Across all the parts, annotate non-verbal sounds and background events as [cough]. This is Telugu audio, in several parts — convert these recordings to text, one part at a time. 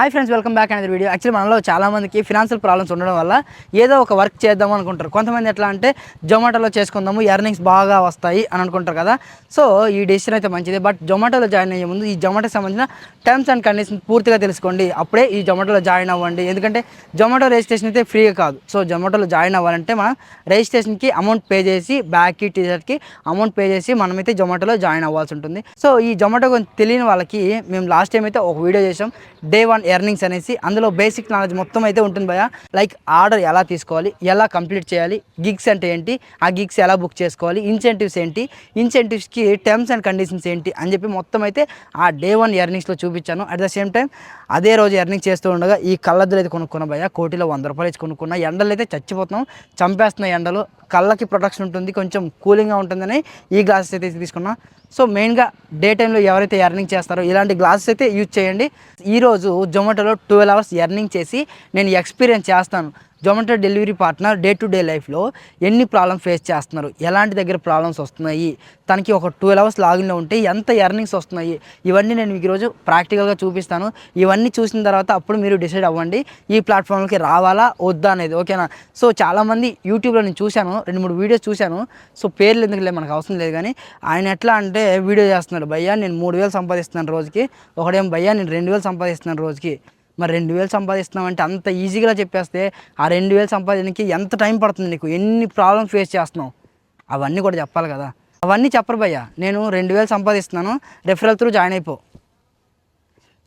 హాయ్ ఫ్రెండ్స్ వెల్కమ్ బ్యాక్ అనేది వీడియో యాక్చువల్లీ మనలో చాలా మందికి ఫినాన్షియల్ ప్రాబ్లమ్స్ ఉండడం వల్ల ఏదో ఒక వర్క్ చేద్దాం అనుకుంటారు. కొంతమంది ఎట్లా అంటే జొమాటోలో చేసుకుందాము ఎర్నింగ్స్ బాగా వస్తాయి అని అనుకుంటారు కదా. సో ఈ డెసిషన్ అయితే మంచిది. బట్ జొమాటోలో జాయిన్ అయ్యే ముందు ఈ జొమాటోకి సంబంధించిన టర్మ్స్ అండ్ కండిషన్స్ పూర్తిగా తెలుసుకోండి. అప్పుడే ఈ జొమాటోలో జాయిన్ అవ్వండి. ఎందుకంటే జొమాటో రిజిస్ట్రేషన్ అయితే ఫ్రీగా కాదు. సో జొమాటోలో జాయిన్ అవ్వాలంటే మనం రిజిస్ట్రేషన్కి అమౌంట్ పే చేసి బ్యాగ్కి టీషర్ట్కి అమౌంట్ పే చేసి మనమైతే జొమాటోలో జాయిన్ అవ్వాల్సి ఉంటుంది. సో ఈ జొమాటో కొంచెం తెలియని వాళ్ళకి మేము లాస్ట్ టైం అయితే ఒక వీడియో చేసాం డే వన్ ఎర్నింగ్స్ అనేసి అందులో బేసిక్ నాలెడ్జ్ మొత్తం అయితే ఉంటుంది భయ లైక్ ఆర్డర్ ఎలా తీసుకోవాలి ఎలా కంప్లీట్ చేయాలి గిగ్స్ అంటే ఏంటి ఆ గిగ్స్ ఎలా బుక్ చేసుకోవాలి ఇన్సెంటివ్స్ ఏంటి ఇన్సెంటివ్స్కి టర్మ్స్ అండ్ కండిషన్స్ ఏంటి అని చెప్పి మొత్తం అయితే ఆ డే వన్ ఎర్నింగ్స్లో చూపించాను. అట్ ద సేమ్ టైం అదే రోజు ఎర్నింగ్ చేస్తూ ఉండగా ఈ కళ్ళద్దులు అయితే కొనుక్కున్న భయ కోటిలో వంద రూపాయలు ఇచ్చి కొనుక్కున్న. ఎండలు అయితే చచ్చిపోతున్నాం. చంపేస్తున్నాయి ఎండలు కళ్ళకి ప్రొటెక్షన్ ఉంటుంది కొంచెం కూలింగ్గా ఉంటుందని ఈ గ్లాసెస్ అయితే తీసుకున్నా. సో మెయిన్గా డే టైంలో ఎవరైతే ఎర్నింగ్ చేస్తారో ఇలాంటి గ్లాసెస్ అయితే యూజ్ చేయండి. ఈరోజు జొమాటోలో ట్వెల్వ్ అవర్స్ ఎర్నింగ్ చేసి నేను ఎక్స్పీరియన్స్ చేస్తాను. Zomato delivery partner day to day లైఫ్లో ఎన్ని ప్రాబ్లమ్స్ ఫేస్ చేస్తున్నారు? ఎలాంటి దగ్గర ప్రాబ్లమ్స్ వస్తున్నాయి? తనకి ఒక ట్వెల్వ్ అవర్స్ లాగిన్లో ఉంటే ఎంత ఎర్నింగ్స్ వస్తున్నాయి? ఇవన్నీ నేను మీకు ఈరోజు ప్రాక్టికల్గా చూపిస్తాను. ఇవన్నీ చూసిన తర్వాత అప్పుడు మీరు డిసైడ్ అవ్వండి. ఈ ప్లాట్ఫామ్కి రావాలా? వద్దా అనేది. ఓకేనా? సో చాలామంది యూట్యూబ్లో నేను చూశాను. రెండు మూడు వీడియోస్ చూశాను. సో పేర్లు ఎందుకులే మనకు అవసరం లేదు కానీ ఆయన ఎట్లా అంటే వీడియో చేస్తున్నాడు. భయ్యా నేను మూడు వేలు సంపాదిస్తున్నాను రోజుకి. ఒకడేం భయ్యా నేను రెండు వేలు సంపాదిస్తున్నాను రోజుకి. మరి రెండు వేలు సంపాదిస్తున్నామంటే అంత ఈజీగా చెప్పేస్తే ఆ రెండు వేలు సంపాదించడానికి ఎంత టైం పడుతుంది నీకు? ఎన్ని ప్రాబ్లమ్స్ ఫేస్ చేస్తున్నావు? అవన్నీ కూడా చెప్పాలి కదా. అవన్నీ చెప్పరు భయ్య. నేను రెండు వేలు సంపాదిస్తున్నాను రెఫరల్ త్రూ జాయిన్ అయిపో.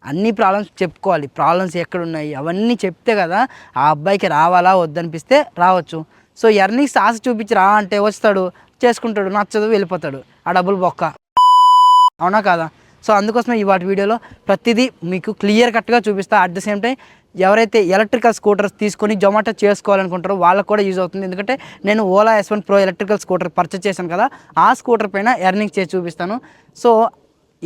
అన్ని ప్రాబ్లమ్స్ చెప్పుకోవాలి. ప్రాబ్లమ్స్ ఎక్కడున్నాయి? అవన్నీ చెప్తే కదా ఆ అబ్బాయికి రావాలా వద్దనిపిస్తే రావచ్చు. సో ఎర్నింగ్స్ ఆశ చూపించి రా అంటే వస్తాడు చేసుకుంటాడు నచ్చదు వెళ్ళిపోతాడు. ఆ డబ్బులు బొక్క. అవునా కాదా? సో అందుకోసమే ఈ వాటి వీడియోలో ప్రతిదీ మీకు క్లియర్ కట్గా చూపిస్తా. అట్ ద సేమ్ టైం ఎవరైతే ఎలక్ట్రికల్ స్కూటర్స్ తీసుకొని జొమాటో చేసుకోవాలనుకుంటారో వాళ్ళకు కూడా యూజ్ అవుతుంది. ఎందుకంటే నేను Ola S one pro electrical scooter purchase చేశాను కదా ఆ స్కూటర్ పైన ఎర్నింగ్ చేసి చూపిస్తాను. సో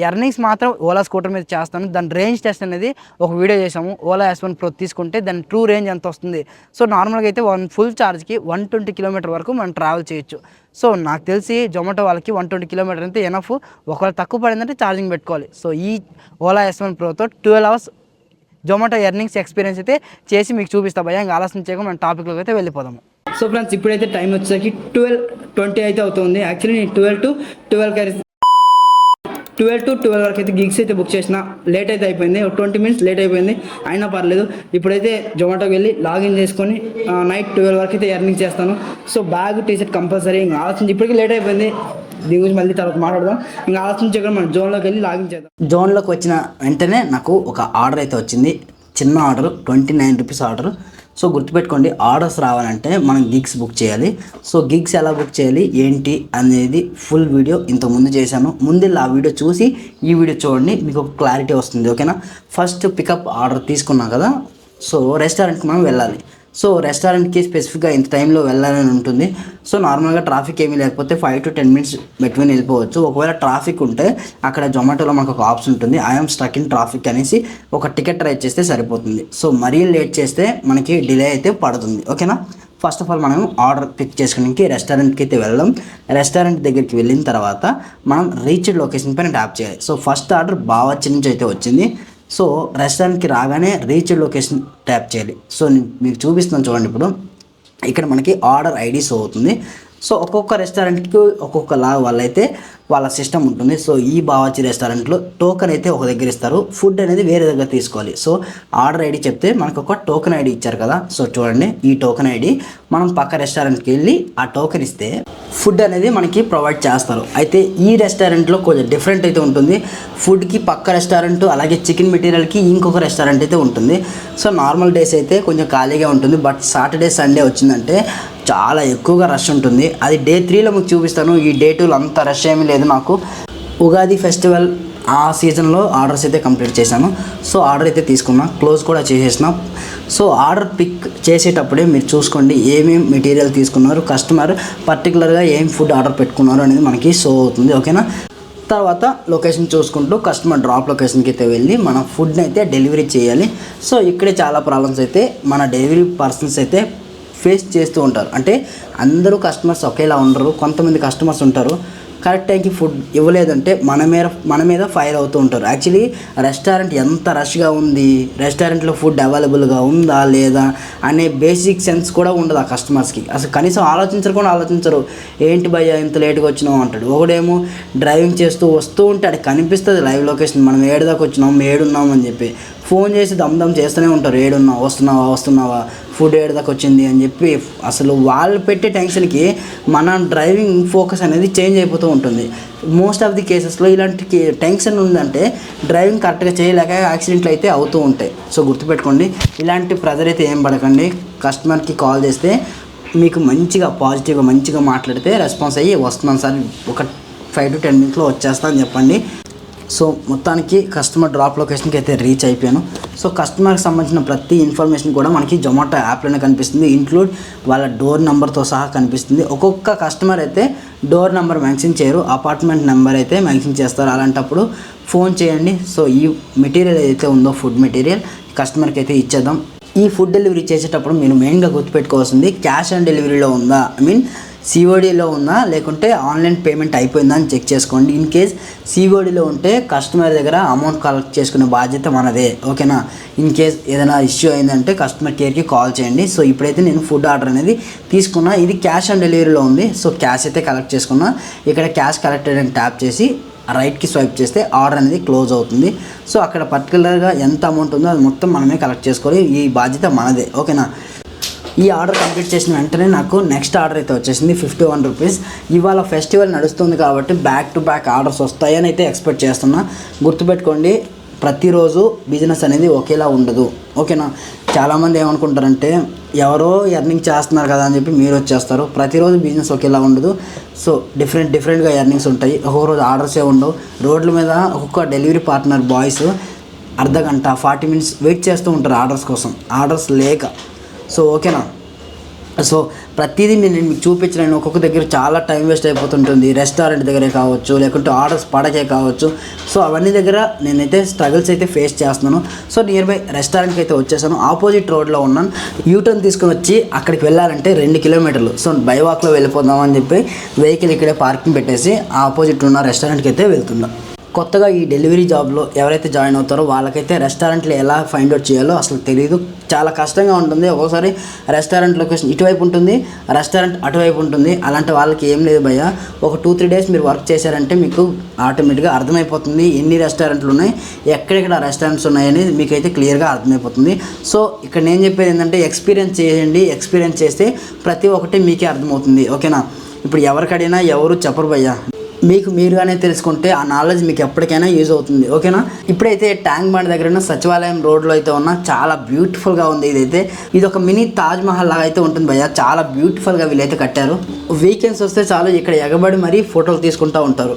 ఎర్నింగ్స్ మాత్రం ఓలా స్కూటర్ మీద చేస్తాను. దాని రేంజ్ టెస్ట్ అనేది ఒక వీడియో చేసాము ఓలా ఎస్ వన్ ప్రో తీసుకుంటే దాని ట్రూ రేంజ్ ఎంత వస్తుంది? సో నార్మల్గా అయితే వన్ ఫుల్ ఛార్జ్కి వన్ ట్వంటీ కిలోమీటర్ వరకు మనం ట్రావెల్ చేయొచ్చు. సో నాకు తెలిసి జొమాటో వాళ్ళకి వన్ ట్వంటీ కిలోమీటర్ అయితే ఎనఫ్ ఒకవేళ తక్కువ పడిందంటే ఛార్జింగ్ పెట్టుకోవాలి. సో ఈ Ola S one ప్రోతో twelve hours Zomato earnings experience అయితే చేసి మీకు చూపిస్తా. భయ ఇంకా ఆలస్యం చేయకుండా మనం టాపిక్లోకి అయితే వెళ్ళిపోదాము. సో ఫ్రెండ్స్ ఇప్పుడైతే టైం వచ్చేసరికి ట్వెల్వ్ ట్వంటీ అయితే అవుతుంది. యాక్చువల్లీ నేను twelve to twelve twelve to twelve వరకు అయితే గిగ్స్ అయితే బుక్ చేసిన. లేట్ అయితే అయిపోయింది. ఒక ట్వంటీ మినిట్స్ లేట్ అయిపోయింది. అయినా పర్లేదు. ఇప్పుడైతే జొమాటోకి వెళ్ళి లాగిన్ చేసుకొని నైట్ ట్వెల్వ్ వరకు అయితే ఎర్నింగ్ చేస్తాను. సో బ్యాగ్ టీషర్ట్ కంపల్సరీ ఇంకా ఆలోచించి ఇప్పటికీ లేట్ అయిపోయింది. దీని గురించి మళ్ళీ తర్వాత మాట్లాడదాం. ఇంకా ఆలోచించకుండా మనం జోన్లోకి వెళ్ళి లాగిన్ చేద్దాం. జోన్లోకి వచ్చిన వెంటనే నాకు ఒక ఆర్డర్ అయితే వచ్చింది. చిన్న order twenty nine rupees order so గుర్తుపెట్టుకోండి ఆర్డర్స్ రావాలంటే మనం గిగ్స్ బుక్ చేయాలి. సో గిగ్స్ ఎలా బుక్ చేయాలి ఏంటి అనేది ఫుల్ వీడియో ఇంతకుముందు చేశాను ముందు ఆ వీడియో చూసి ఈ వీడియో చూడండి మీకు ఒక క్లారిటీ వస్తుంది ఓకేనా ఫస్ట్ పికప్ ఆర్డర్ తీసుకున్నాం కదా సో రెస్టారెంట్కి మనం వెళ్ళాలి. సో రెస్టారెంట్కి స్పెసిఫిక్గా ఇంత టైంలో వెళ్ళాలని ఉంటుంది. సో నార్మల్గా ట్రాఫిక్ ఏమీ లేకపోతే five to ten minutes between వెళ్ళిపోవచ్చు. ఒకవేళ ట్రాఫిక్ ఉంటే అక్కడ జొమాటోలో మనకు ఒక ఆప్షన్ ఉంటుంది. ఐఎమ్ స్టక్ ఇన్ ట్రాఫిక్ అనేసి ఒక టికెట్ ట్రై చేస్తే సరిపోతుంది. సో మరీ లేట్ చేస్తే మనకి డిలే అయితే పడుతుంది. ఓకేనా ఫస్ట్ ఆఫ్ ఆల్ మనం ఆర్డర్ పిక్ చేసుకోవడానికి రెస్టారెంట్కి అయితే వెళ్ళడం రెస్టారెంట్ దగ్గరికి వెళ్ళిన తర్వాత మనం రీచ్డ్ లొకేషన్ పైన ట్యాప్ చేయాలి. సో ఫస్ట్ ఆర్డర్ బావచ్చి నుంచి అయితే వచ్చింది. సో రెస్టారెంట్కి రాగానే రీచ్డ్ లొకేషన్ ట్యాప్ చేయాలి. సో మీకు చూపిస్తున్నాను చూడండి ఇప్పుడు. ఇక్కడ మనకి ఆర్డర్ ఐడి షో అవుతుంది. సో ఒక్కొక్క రెస్టారెంట్కి ఒక్కొక్క లా వాళ్ళైతే వాళ్ళ సిస్టమ్ ఉంటుంది. సో ఈ బావాచి రెస్టారెంట్లో టోకెన్ అయితే ఒక దగ్గర ఇస్తారు. ఫుడ్ అనేది వేరే దగ్గర తీసుకోవాలి. సో ఆర్డర్ ఐడి చెప్తే మనకు ఒక టోకెన్ ఐడి ఇచ్చారు కదా. సో చూడండి ఈ టోకెన్ ఐడి. మనం పక్క రెస్టారెంట్కి వెళ్ళి ఆ టోకెన్ ఇస్తే ఫుడ్ అనేది మనకి ప్రొవైడ్ చేస్తారు. అయితే ఈ రెస్టారెంట్లో కొంచెం డిఫరెంట్ అయితే ఉంటుంది. ఫుడ్కి పక్క రెస్టారెంట్ అలాగే చికెన్ మెటీరియల్కి ఇంకొక రెస్టారెంట్ అయితే ఉంటుంది. సో నార్మల్ డేస్ అయితే కొంచెం ఖాళీగా ఉంటుంది. బట్ సాటర్డే సండే వచ్చిందంటే చాలా ఎక్కువగా రష్ ఉంటుంది. అది డే త్రీలో మీకు చూపిస్తాను. ఈ డే టూలో అంత రష్ ఏమీ లేదు నాకు. ఉగాది ఫెస్టివల్ ఆ సీజన్లో ఆర్డర్స్ అయితే కంప్లీట్ చేశాను. సో ఆర్డర్ అయితే తీసుకున్నా. క్లోజ్ కూడా చేసేసిన. సో ఆర్డర్ పిక్ చేసేటప్పుడే మీరు చూసుకోండి. ఏమేమి మెటీరియల్ తీసుకున్నారు కస్టమర్ పర్టికులర్గా ఏం ఫుడ్ ఆర్డర్ పెట్టుకున్నారు అనేది మనకి షో అవుతుంది. ఓకేనా తర్వాత లొకేషన్ చూసుకుంటూ కస్టమర్ డ్రాప్ లొకేషన్కి అయితే వెళ్ళి మన ఫుడ్ని అయితే డెలివరీ చేయాలి. సో ఇక్కడే చాలా ప్రాబ్లమ్స్ అయితే మన డెలివరీ పర్సన్స్ అయితే ఫేస్ చేస్తూ ఉంటారు. అంటే అందరూ కస్టమర్స్ ఒకేలా ఉండరు కొంతమంది కస్టమర్స్ ఉంటారు. కరెక్ట్ టైంకి ఫుడ్ ఇవ్వలేదంటే మన మీద మన మీద ఫైర్ అవుతూ ఉంటారు. యాక్చువల్లీ రెస్టారెంట్ ఎంత రష్గా ఉంది రెస్టారెంట్లో ఫుడ్ అవైలబుల్గా ఉందా లేదా అనే బేసిక్ సెన్స్ కూడా ఉండదు ఆ కస్టమర్స్కి అసలు కనీసం ఆలోచించరు కూడా ఆలోచించరు. ఏంటి భయ్య ఇంత లేట్గా వచ్చినావు అంటాడు. ఒకడేమో డ్రైవింగ్ చేస్తూ వస్తూ ఉంటే అది కనిపిస్తుంది లైవ్ లొకేషన్ మనం ఏడుదాకా వచ్చినాం ఏడున్నాం అని చెప్పి. ఫోన్ చేసి దమ్ దమ్ చేస్తూనే ఉంటారు. ఏడున్నా వస్తున్నావా వస్తున్నావా ఫుడ్ ఏడుదాకా వచ్చింది అని చెప్పి అసలు వాళ్ళు పెట్టే టెన్షన్కి మన డ్రైవింగ్ ఫోకస్ అనేది చేంజ్ అయిపోతూ ఉంటుంది. మోస్ట్ ఆఫ్ ది కేసెస్లో ఇలాంటి కే- టెన్షన్ ఉందంటే డ్రైవింగ్ కరెక్ట్గా చేయలేక యాక్సిడెంట్లు అయితే అవుతూ ఉంటాయి. సో గుర్తుపెట్టుకోండి ఇలాంటి ప్రెజర్ అయితే ఏం పడకండి. కస్టమర్కి కాల్ చేస్తే మీకు మంచిగా పాజిటివ్గా మంచిగా మాట్లాడితే రెస్పాన్స్ అయ్యి వస్తున్నాను సార్. ఒక ఫైవ్ టు టెన్ మినిట్స్లో వచ్చేస్తా అని చెప్పండి. సో మొత్తానికి కస్టమర్ డ్రాప్ లొకేషన్కి అయితే రీచ్ అయిపోయాను. సో కస్టమర్కి సంబంధించిన ప్రతి ఇన్ఫర్మేషన్ కూడా మనకి జొమాటో యాప్లోనే కనిపిస్తుంది. ఇంక్లూడ్ వాళ్ళ డోర్ నెంబర్తో సహా కనిపిస్తుంది. ఒక్కొక్క కస్టమర్ అయితే డోర్ నెంబర్ మెన్షన్ చేయరు. అపార్ట్మెంట్ నెంబర్ అయితే మెన్షన్ చేస్తారు. అలాంటప్పుడు ఫోన్ చేయండి. సో ఈ మెటీరియల్ ఏదైతే ఉందో ఫుడ్ మెటీరియల్ కస్టమర్కి అయితే ఇచ్చేద్దాం. ఈ ఫుడ్ డెలివరీ చేసేటప్పుడు మీరు మెయిన్గా గుర్తుపెట్టుకోవాల్సింది క్యాష్ ఆన్ డెలివరీలో ఉందా? ఐ మీన్ సిఓడిలో ఉందా లేకుంటే ఆన్లైన్ పేమెంట్ అయిపోయిందా అని చెక్ చేసుకోండి. ఇన్ కేస్ సిఓడిలో ఉంటే కస్టమర్ దగ్గర అమౌంట్ కలెక్ట్ చేసుకునే బాధ్యత మనదే ఓకేనా? ఇన్ కేస్ ఏదైనా ఇష్యూ అయిందంటే కస్టమర్ కేర్కి కాల్ చేయండి. సో ఇప్పుడైతే నేను ఫుడ్ ఆర్డర్ అనేది తీసుకున్నా. ఇది క్యాష్ ఆన్ డెలివరీలో ఉంది. సో క్యాష్ అయితే కలెక్ట్ చేసుకున్నా. ఇక్కడ క్యాష్ కలెక్టెడ్ అని ట్యాప్ చేసి రైట్కి స్వైప్ చేస్తే ఆర్డర్ అనేది క్లోజ్ అవుతుంది. సో అక్కడ పర్టికులర్గా ఎంత అమౌంట్ ఉందో అది మొత్తం మనమే కలెక్ట్ చేసుకోవాలి. ఈ బాధ్యత మనదే ఓకేనా? ఈ ఆర్డర్ కంప్లీట్ చేసిన వెంటనే నాకు నెక్స్ట్ ఆర్డర్ అయితే వచ్చేసింది ఫిఫ్టీ వన్ రూపీస్ ఇవాళ ఫెస్టివల్ నడుస్తుంది కాబట్టి బ్యాక్ టు బ్యాక్ ఆర్డర్స్ వస్తాయని అయితే ఎక్స్పెక్ట్ చేస్తున్నా. గుర్తుపెట్టుకోండి ప్రతిరోజు బిజినెస్ అనేది ఒకేలా ఉండదు. ఓకేనా? చాలామంది ఏమనుకుంటారంటే ఎవరో ఎర్నింగ్ చేస్తున్నారు కదా అని చెప్పి మీరు వచ్చేస్తారు. ప్రతిరోజు బిజినెస్ ఒకేలా ఉండదు. సో డిఫరెంట్ డిఫరెంట్గా ఎర్నింగ్స్ ఉంటాయి. ఒక్కొక్క రోజు ఆర్డర్సే ఉండవు. రోడ్ల మీద ఒక్కొక్క డెలివరీ పార్ట్నర్ బాయ్స్ అర్ధ గంట ఫార్టీ మినిట్స్ వెయిట్ చేస్తూ ఉంటారు ఆర్డర్స్ కోసం. ఆర్డర్స్ లేక సో ఓకేనా? సో ప్రతిదీ నేను మీకు చూపించలేను ఒక్కొక్క దగ్గర చాలా టైం వేస్ట్ అయిపోతుంటుంది. రెస్టారెంట్ దగ్గరే కావచ్చు లేకుంటే ఆర్డర్స్ పడకే కావచ్చు. సో అవన్నీ దగ్గర నేనైతే స్ట్రగుల్స్ అయితే ఫేస్ చేస్తున్నాను. సో నియర్ బై రెస్టారెంట్కి అయితే వచ్చేసాను. ఆపోజిట్ రోడ్లో ఉన్నాను. యూటర్న్ తీసుకొని వచ్చి అక్కడికి వెళ్ళాలంటే రెండు కిలోమీటర్లు. సో బై వాక్లో అని చెప్పి వెహికల్ ఇక్కడే పార్కింగ్ పెట్టేసి ఆపోజిట్ ఉన్న రెస్టారెంట్కి అయితే వెళ్తున్నాను కొత్తగా ఈ డెలివరీ జాబ్లో ఎవరైతే జాయిన్ అవుతారో వాళ్ళకైతే రెస్టారెంట్లు ఎలా ఫైండ్ అవుట్ చేయాలో అసలు తెలియదు చాలా కష్టంగా ఉంటుంది. ఒక్కోసారి రెస్టారెంట్ లొకేషన్ ఇటువైపు ఉంటుంది రెస్టారెంట్ అటువైపు ఉంటుంది. అలాంటి వాళ్ళకి ఏం లేదు భయ్య. ఒక టూ త్రీ డేస్ మీరు వర్క్ చేశారంటే మీకు ఆటోమేటిక్గా అర్థమైపోతుంది. ఎన్ని రెస్టారెంట్లు ఉన్నాయి ఎక్కడెక్కడ రెస్టారెంట్స్ ఉన్నాయని మీకైతే క్లియర్గా అర్థమైపోతుంది. సో ఇక్కడ నేను చెప్పేది ఏంటంటే ఎక్స్పీరియన్స్ చేయండి. ఎక్స్పీరియన్స్ చేస్తే ప్రతి ఒక్కటి మీకే అర్థమవుతుంది. ఓకేనా? ఇప్పుడు ఎవరికడినా ఎవరు చెప్పరు భయ్యా. మీకు మీరుగానే తెలుసుకుంటే ఆ నాలెడ్జ్ మీకు ఎప్పటికైనా యూజ్ అవుతుంది ఓకేనా? ఇప్పుడైతే ట్యాంక్ బండ్ దగ్గర ఉన్న సచివాలయం రోడ్లో అయితే ఉన్న చాలా బ్యూటిఫుల్గా ఉంది ఇదైతే. ఇది ఒక మినీ తాజ్ మహల్ లాగా అయితే ఉంటుంది భయ్య. చాలా బ్యూటిఫుల్గా వీళ్ళైతే కట్టారు. వీకెండ్స్ వస్తే చాలు ఇక్కడ ఎగబడి మరీ ఫోటోలు తీసుకుంటూ ఉంటారు.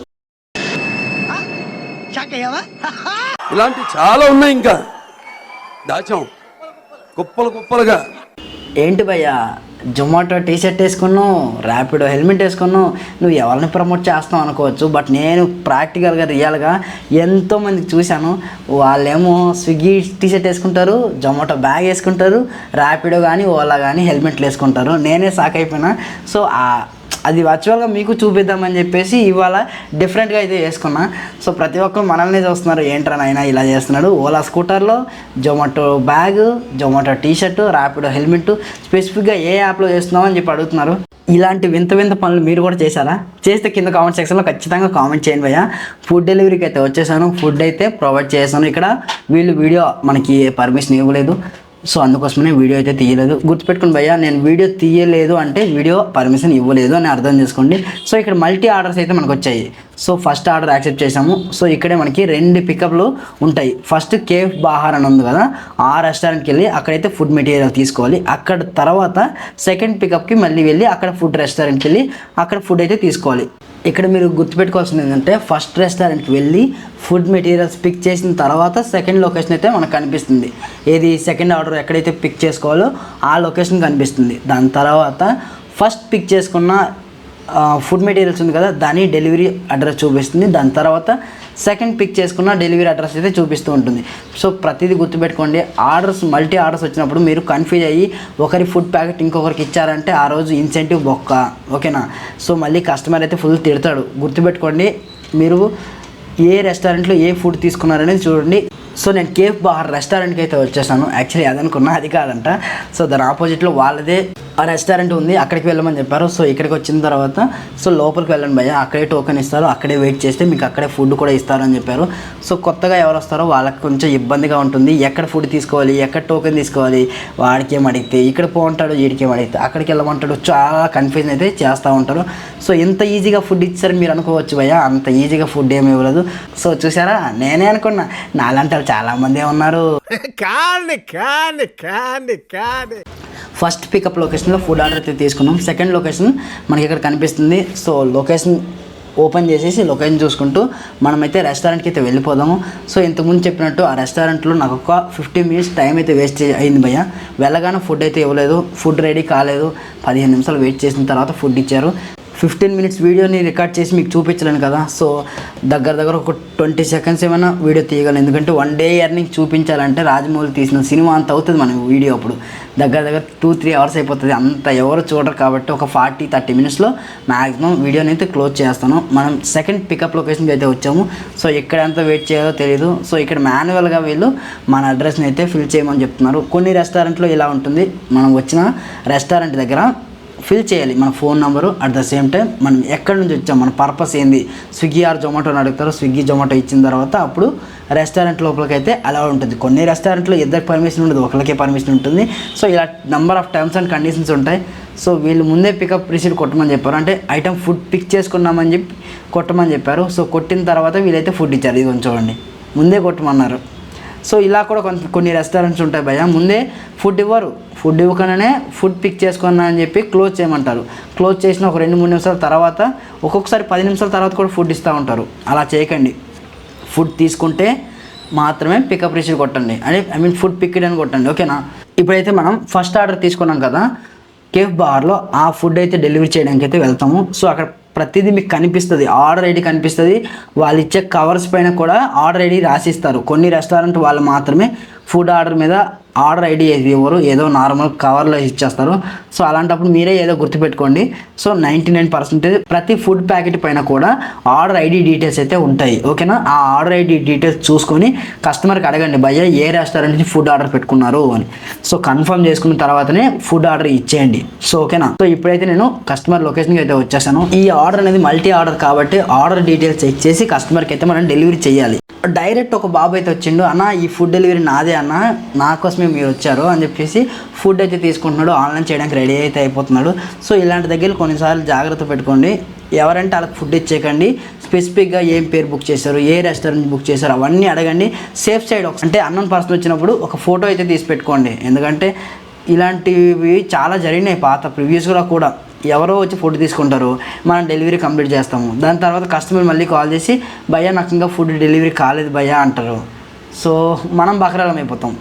[laughs] ఇలాంటి చాలా ఉన్నాయి ఇంకా. దాచాం. కుప్పలు కుప్పలుగా. ఏంటి భయ్యా? జొమాటో టీ షర్ట్ వేసుకున్నావు ర్యాపిడో హెల్మెట్ వేసుకున్నావు నువ్వు ఎవరిని ప్రమోట్ చేస్తావు అనుకోవచ్చు బట్ నేను ప్రాక్టికల్గా రియల్గా ఎంతోమందికి చూశాను. వాళ్ళేమో స్విగ్గీ టీ షర్ట్ వేసుకుంటారు జొమాటో బ్యాగ్ వేసుకుంటారు ర్యాపిడో కానీ ఓలా కానీ హెల్మెట్లు వేసుకుంటారు. నేనే సాక్ అయిపోయినా. సో ఆ అది వర్చువల్గా మీకు చూపిద్దామని చెప్పేసి ఇవాళ డిఫరెంట్గా అయితే వేసుకున్నా సో ప్రతి ఒక్కరు మనల్ని చూస్తున్నారు. ఏంట్రా అయినా ఇలా చేస్తున్నాడు? Ola స్కూటర్లో Zomato bag Zomato T shirt Rapido helmet స్పెసిఫిక్గా ఏ యాప్లో చేస్తున్నావు అని చెప్పి అడుగుతున్నారు. ఇలాంటి వింత వింత పనులు మీరు కూడా చేశారా? చేస్తే కింద కామెంట్ సెక్షన్లో ఖచ్చితంగా కామెంట్ చేయండి భయ్యా. ఫుడ్ డెలివరీకి అయితే వచ్చేసాను. ఫుడ్ అయితే ప్రొవైడ్ చేశాను. ఇక్కడ వీళ్ళు వీడియో మనకి పర్మిషన్ ఇవ్వలేదు. సో అందుకోసమనే వీడియో అయితే తీయలేదు. గుర్తుపెట్టుకుని భయ్యా నేను వీడియో తీయలేదు అంటే వీడియో పర్మిషన్ ఇవ్వలేదు అని అర్థం చేసుకోండి. సో ఇక్కడ మల్టీ ఆర్డర్స్ అయితే మనకు వచ్చాయి సో ఫస్ట్ ఆర్డర్ యాక్సెప్ట్ చేసాము సో ఇక్కడే మనకి రెండు పికప్లు ఉంటాయి. ఫస్ట్ కేఫ్ బాహార్ అని ఉంది కదా ఆ రెస్టారెంట్కి వెళ్ళి అక్కడైతే ఫుడ్ మెటీరియల్ తీసుకోవాలి. అక్కడ తర్వాత సెకండ్ పికప్కి మళ్ళీ వెళ్ళి అక్కడ ఫుడ్ రెస్టారెంట్కి వెళ్ళి అక్కడ ఫుడ్ అయితే తీసుకోవాలి. ఇక్కడ మీరు గుర్తుపెట్టుకోవాల్సింది ఏంటంటే ఫస్ట్ రెస్టారెంట్కి వెళ్ళి ఫుడ్ మెటీరియల్స్ పిక్ చేసిన తర్వాత సెకండ్ లొకేషన్ అయితే మనకు కనిపిస్తుంది. ఏది సెకండ్ ఆర్డర్ ఎక్కడైతే పిక్ చేసుకోవాలో ఆ లొకేషన్ కనిపిస్తుంది. దాని తర్వాత ఫస్ట్ పిక్ చేసుకున్న ఫుడ్ మెటీరియల్స్ ఉంది కదా దాని డెలివరీ అడ్రస్ చూపిస్తుంది. దాని తర్వాత సెకండ్ పిక్ చేసుకున్న డెలివరీ అడ్రస్ అయితే చూపిస్తూ ఉంటుంది. సో ప్రతిదీ గుర్తుపెట్టుకోండి. ఆర్డర్స్ మల్టీ ఆర్డర్స్ వచ్చినప్పుడు మీరు కన్ఫ్యూజ్ అయ్యి ఒకరి ఫుడ్ ప్యాకెట్ ఇంకొకరికి ఇచ్చారంటే ఆ రోజు ఇన్సెంటివ్ బొక్క. ఓకేనా? సో మళ్ళీ కస్టమర్ అయితే ఫుల్ తిడతాడు. గుర్తుపెట్టుకోండి మీరు ఏ రెస్టారెంట్లో ఏ ఫుడ్ తీసుకున్నారనేది చూడండి. సో నేను కేఫ్ బార్ రెస్టారెంట్కి అయితే వచ్చేసాను. యాక్చువల్లీ అదనుకున్నా అది కాదంట. సో దాని ఆపోజిట్లో వాళ్ళదే ఆ రెస్టారెంట్ ఉంది. అక్కడికి వెళ్ళమని చెప్పారు. సో ఇక్కడికి వచ్చిన తర్వాత సో లోపలికి వెళ్ళండి భయ్య. అక్కడే టోకెన్ ఇస్తారు. అక్కడే వెయిట్ చేస్తే మీకు అక్కడే ఫుడ్ కూడా ఇస్తారని చెప్పారు. సో కొత్తగా ఎవరు వస్తారో వాళ్ళకి కొంచెం ఇబ్బందిగా ఉంటుంది. ఎక్కడ ఫుడ్ తీసుకోవాలి? ఎక్కడ టోకెన్ తీసుకోవాలి? వాడికి ఏం అడిగితే ఇక్కడ పోంటాడు వీడికి ఏం అడిగితే అక్కడికి వెళ్ళమంటాడు. చాలా కన్ఫ్యూజన్ అయితే చేస్తూ ఉంటారు. సో ఎంత ఈజీగా ఫుడ్ ఇచ్చారని మీరు అనుకోవచ్చు భయ్య. అంత ఈజీగా ఫుడ్ ఏమి ఇవ్వలేదు. సో చూసారా? నేనే అనుకున్నా. నాలంటే వాళ్ళు చాలామంది ఉన్నారు. ఫస్ట్ పికప్ లొకేషన్లో ఫుడ్ ఆర్డర్ అయితే తీసుకున్నాం. సెకండ్ లొకేషన్ మనకి ఇక్కడ కనిపిస్తుంది. సో లొకేషన్ ఓపెన్ చేసేసి లొకేషన్ చూసుకుంటూ మనమైతే రెస్టారెంట్కి అయితే వెళ్ళిపోదాము. సో ఇంతకుముందు చెప్పినట్టు ఆ రెస్టారెంట్లో నాకు ఒక ఫిఫ్టీ మినిట్స్ టైం అయితే వేస్ట్ అయింది భయ్య. వెళ్ళగానే ఫుడ్ అయితే ఇవ్వలేదు. ఫుడ్ రెడీ కాలేదు. పదిహేను నిమిషాలు వెయిట్ చేసిన తర్వాత ఫుడ్ ఇచ్చారు. ఫిఫ్టీన్ మినిట్స్ వీడియోని రికార్డ్ చేసి మీకు చూపించలేను కదా. సో దగ్గర దగ్గర ఒక ట్వంటీ సెకండ్స్ ఏమైనా వీడియో తీయగలను. ఎందుకంటే వన్ డే ఎర్నింగ్ చూపించాలంటే రాజమౌళి తీసిన సినిమా అంత అవుతుంది మనం వీడియో అప్పుడు. దగ్గర దగ్గర టూ త్రీ అవర్స్ అయిపోతుంది. అంత ఎవరు చూడరు కాబట్టి ఒక ఫార్టీ థర్టీ మినిట్స్లో మ్యాక్సిమం వీడియోని అయితే క్లోజ్ చేస్తాను. మనం సెకండ్ పికప్ లొకేషన్కి అయితే వచ్చాము. సో ఎక్కడ ఎంత వెయిట్ చేయాలో తెలియదు సో ఇక్కడ మాన్యువల్గా వీళ్ళు మన అడ్రస్ని అయితే ఫిల్ చేయమని చెప్తున్నారు. కొన్ని రెస్టారెంట్లో ఇలా ఉంటుంది. మనం వచ్చిన రెస్టారెంట్ దగ్గర ఫిల్ చేయాలి. మన phone number at the same time మనం ఎక్కడి నుంచి వచ్చాం మన పర్పస్ ఏంది స్విగ్గీ ఆర్ జొమాటో అని అడుగుతారు స్విగ్గీ జొమాటో ఇచ్చిన తర్వాత అప్పుడు రెస్టారెంట్ లోపలికి అయితే అలా ఉంటుంది. కొన్ని రెస్టారెంట్లో ఇద్దరికి పర్మిషన్ ఉండదు ఒకరికే పర్మిషన్ ఉంటుంది. సో ఇలా number of terms and conditions ఉంటాయి. సో వీళ్ళు ముందే పికప్ రిసీట్ కొట్టమని చెప్పారు. అంటే ఐటమ్ ఫుడ్ పిక్ చేసుకున్నామని చెప్పి కొట్టమని చెప్పారు. సో కొట్టిన తర్వాత వీళ్ళైతే ఫుడ్ ఇచ్చారు. ఇది కొంచెం చూడండి. ముందే కొట్టమన్నారు. సో ఇలా కూడా కొంత కొన్ని రెస్టారెంట్స్ ఉంటాయి భయ ముందే ఫుడ్ ఇవ్వరు. ఫుడ్ ఇవ్వకుండానే ఫుడ్ పిక్ చేసుకున్నా అని చెప్పి క్లోజ్ చేయమంటారు. క్లోజ్ చేసిన ఒక రెండు మూడు నిమిషాల తర్వాత ఒక్కొక్కసారి పది నిమిషాల తర్వాత కూడా ఫుడ్ ఇస్తూ ఉంటారు. అలా చేయకండి. ఫుడ్ తీసుకుంటే మాత్రమే పికప్ రిసీవ్ కొట్టండి. అంటే ఐ మీన్ ఫుడ్ పిక్డ్ అని కొట్టండి. ఓకేనా ఇప్పుడైతే మనం ఫస్ట్ ఆర్డర్ తీసుకున్నాం కదా. కేఫ్ బార్లో ఆ ఫుడ్ అయితే డెలివరీ చేయడానికి అయితే వెళ్తాము. సో అక్కడ ప్రతిదీ మీకు కనిపిస్తుంది. ఆర్డర్ ఐడి కనిపిస్తుంది. వాళ్ళు ఇచ్చే కవర్స్ పైన కూడా ఆర్డర్ ఐడి రాసిస్తారు. కొన్ని రెస్టారెంట్ వాళ్ళు మాత్రమే ఫుడ్ ఆర్డర్ మీద ఆర్డర్ ఐడి ఇవ్వరు ఏదో నార్మల్ కవర్లో ఇచ్చేస్తారు. సో అలాంటప్పుడు మీరే ఏదో గుర్తుపెట్టుకోండి. సో నైంటీ నైన్ పర్సెంటేజ్ ప్రతి ఫుడ్ ప్యాకెట్ పైన కూడా ఆర్డర్ ఐడి డీటెయిల్స్ అయితే ఉంటాయి. ఓకేనా? ఆ ఆర్డర్ ఐడి డీటెయిల్స్ చూసుకొని కస్టమర్కి అడగండి భయ్య ఏ రెస్టారెంట్ నుంచి ఫుడ్ ఆర్డర్ పెట్టుకున్నారు? అని. సో కన్ఫర్మ్ చేసుకున్న తర్వాతనే ఫుడ్ ఆర్డర్ ఇచ్చేయండి. సో ఓకేనా? సో ఇప్పుడైతే నేను కస్టమర్ లొకేషన్కి అయితే వచ్చేసాను. ఈ ఆర్డర్ అనేది మల్టీ ఆర్డర్ కాబట్టి ఆర్డర్ డీటెయిల్స్ చెక్ చేసి కస్టమర్కి అయితే మనం డెలివరీ చేయాలి. డైరెక్ట్ ఒక బాబు అయితే వచ్చిండు అన్న ఈ ఫుడ్ డెలివరీ నాదే అన్న నా కోసమే మీరు వచ్చారు అని చెప్పేసి ఫుడ్ అయితే తీసుకుంటున్నాడు. ఆన్లైన్ చేయడానికి రెడీ అయితే అయిపోతున్నాడు. సో ఇలాంటి దగ్గర కొన్నిసార్లు జాగ్రత్త పెట్టుకోండి. ఎవరంటే వాళ్ళకి ఫుడ్ ఇచ్చేయకండి. స్పెసిఫిక్గా ఏం పేరు బుక్ చేశారు ఏ రెస్టారెంట్ బుక్ చేశారు అవన్నీ అడగండి. సేఫ్ సైడ్ ఒక అంటే అన్నోన్ పర్సన్ వచ్చినప్పుడు ఒక ఫోటో అయితే తీసి పెట్టుకోండి. ఎందుకంటే ఇలాంటివి చాలా జరిగినాయి పాత ప్రివ్యూస్లో కూడా. ఎవరో వచ్చి ఫుడ్ తీసుకుంటారు. మనం డెలివరీ కంప్లీట్ చేస్తాము. దాని తర్వాత కస్టమర్ మళ్ళీ కాల్ చేసి భయ్యా నాకు ఇంకా ఫుడ్ డెలివరీ కాలేదు భయ్యా అంటారు. సో మనం బకరాలం అయిపోతాం.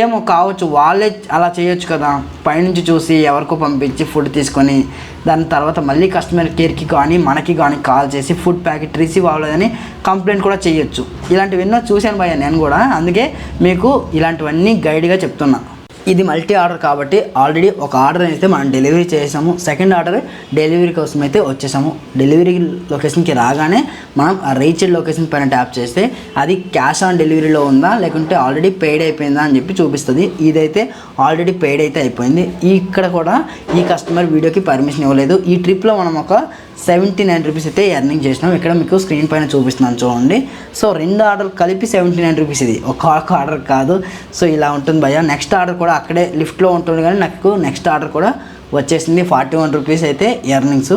ఏమో కావచ్చు వాళ్ళే అలా చేయొచ్చు కదా. పైనుంచి చూసి ఎవరికో పంపించి ఫుడ్ తీసుకొని దాని తర్వాత మళ్ళీ కస్టమర్ కేర్కి కానీ మనకి కానీ కాల్ చేసి ఫుడ్ ప్యాకెట్ రిసీవ్ అవ్వలేదని కంప్లైంట్ కూడా చేయొచ్చు. ఇలాంటివి ఎన్నో చూశాను భయ్య నేను కూడా. అందుకే మీకు ఇలాంటివన్నీ గైడ్గా చెప్తున్నా. ఇది మల్టీ ఆర్డర్ కాబట్టి ఆల్రెడీ ఒక ఆర్డర్ అయితే మనం డెలివరీ చేసాము. సెకండ్ ఆర్డర్ డెలివరీ కోసం అయితే వచ్చేసాము డెలివరీ లొకేషన్కి రాగానే మనం ఆ రీచెడ్ లొకేషన్ పైన ట్యాప్ చేస్తే అది క్యాష్ ఆన్ డెలివరీలో ఉందా లేకుంటే ఆల్రెడీ పెయిడ్ అయిపోయిందా అని చెప్పి చూపిస్తుంది. ఇదైతే ఆల్రెడీ పెయిడ్ అయితే అయిపోయింది. ఇక్కడ కూడా ఈ కస్టమర్ వీడియోకి పర్మిషన్ ఇవ్వలేదు. ఈ ట్రిప్లో మనం ఒక సెవెంటీ నైన్ రూపీస్ అయితే ఎర్నింగ్ చేసినాం. ఇక్కడ మీకు స్క్రీన్ పైన చూపిస్తున్నాను చూడండి. సో రెండు ఆర్డర్ కలిపి సెవెంటీ నైన్ రూపీస్ ఇది. ఒక ఆర్డర్ కాదు. సో ఇలా ఉంటుంది భయ్య. నెక్స్ట్ ఆర్డర్ కూడా అక్కడే లిఫ్ట్లో ఉంటుంది కానీ నాకు నెక్స్ట్ ఆర్డర్ కూడా వచ్చేసింది. ఫార్టీ వన్ రూపీస్ అయితే ఎర్నింగ్స్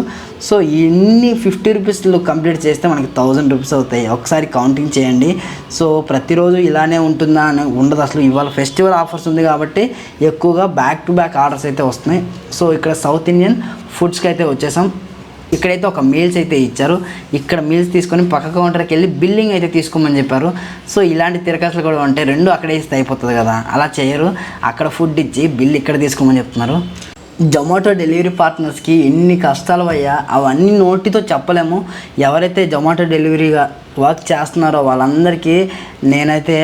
సో ఇన్ని ఫిఫ్టీ రూపీస్లు కంప్లీట్ చేస్తే మనకి థౌజండ్ రూపీస్ అవుతాయి. ఒకసారి కౌంటింగ్ చేయండి. సో ప్రతిరోజు ఇలానే ఉంటుందా అని ఉండదు. అసలు ఇవాళ ఫెస్టివల్ ఆఫర్స్ ఉంది కాబట్టి ఎక్కువగా బ్యాక్ టు బ్యాక్ ఆర్డర్స్ అయితే వస్తున్నాయి. సో ఇక్కడ సౌత్ ఇండియన్ ఫుడ్స్కి అయితే వచ్చేసాం. ఇక్కడైతే ఒక మీల్స్ అయితే ఇచ్చారు. ఇక్కడ మీల్స్ తీసుకొని పక్క కౌంటర్కి వెళ్ళి బిల్లింగ్ అయితే తీసుకోమని చెప్పారు. సో ఇలాంటి తిరకాసులు కూడా ఉంటాయి రెండు అక్కడే ఇస్తే అయిపోతుంది కదా. అలా చేయరు. అక్కడ ఫుడ్ ఇచ్చి బిల్ ఇక్కడ తీసుకోమని చెప్తున్నారు. జొమాటో డెలివరీ పార్ట్నర్స్కి ఎన్ని కష్టాలు అయ్యా అవన్నీ నోటితో చెప్పలేము. ఎవరైతే జొమాటో డెలివరీగా వర్క్ చేస్తున్నారో వాళ్ళందరికీ నేనైతే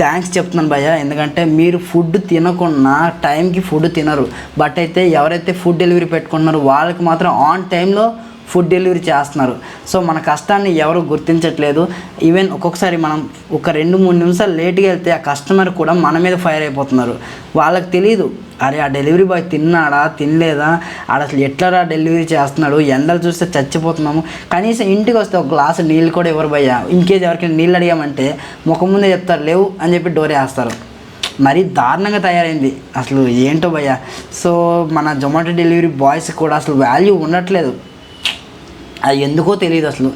థ్యాంక్స్ చెప్తున్నాను భయ్య. ఎందుకంటే మీరు ఫుడ్ తినకుండా టైంకి ఫుడ్ తినరు. బట్ అయితే ఎవరైతే ఫుడ్ డెలివరీ పెట్టుకుంటున్నారో వాళ్ళకి మాత్రం ఆన్ టైంలో ఫుడ్ డెలివరీ చేస్తున్నారు. సో మన కష్టాన్ని ఎవరు గుర్తించట్లేదు. ఈవెన్ ఒక్కొక్కసారి మనం ఒక రెండు మూడు నిమిషాలు లేట్గా వెళ్తే ఆ కస్టమర్ కూడా మన మీద ఫైర్ అయిపోతున్నారు. వాళ్ళకి తెలియదు అరే ఆ డెలివరీ బాయ్ తిన్నాడా? తినలేదా? ఆడ అసలు ఎట్లరా డెలివరీ చేస్తున్నాడు? ఎండలు చూస్తే చచ్చిపోతున్నాము. కనీసం ఇంటికి వస్తే ఒక గ్లాసు నీళ్ళు కూడా ఎవరు భయ్యా. ఇంకేది ఎవరికైనా నీళ్ళు అడిగామంటే ముఖం ముందే చెప్తారు లేవు అని చెప్పి డోర్ వేస్తారు. మరీ దారుణంగా తయారైంది. అసలు ఏంటో భయ్యా. సో మన జొమాటో డెలివరీ బాయ్స్ కూడా అసలు వాల్యూ ఉండట్లేదు. అది ఎందుకో తెలియదు అసలు.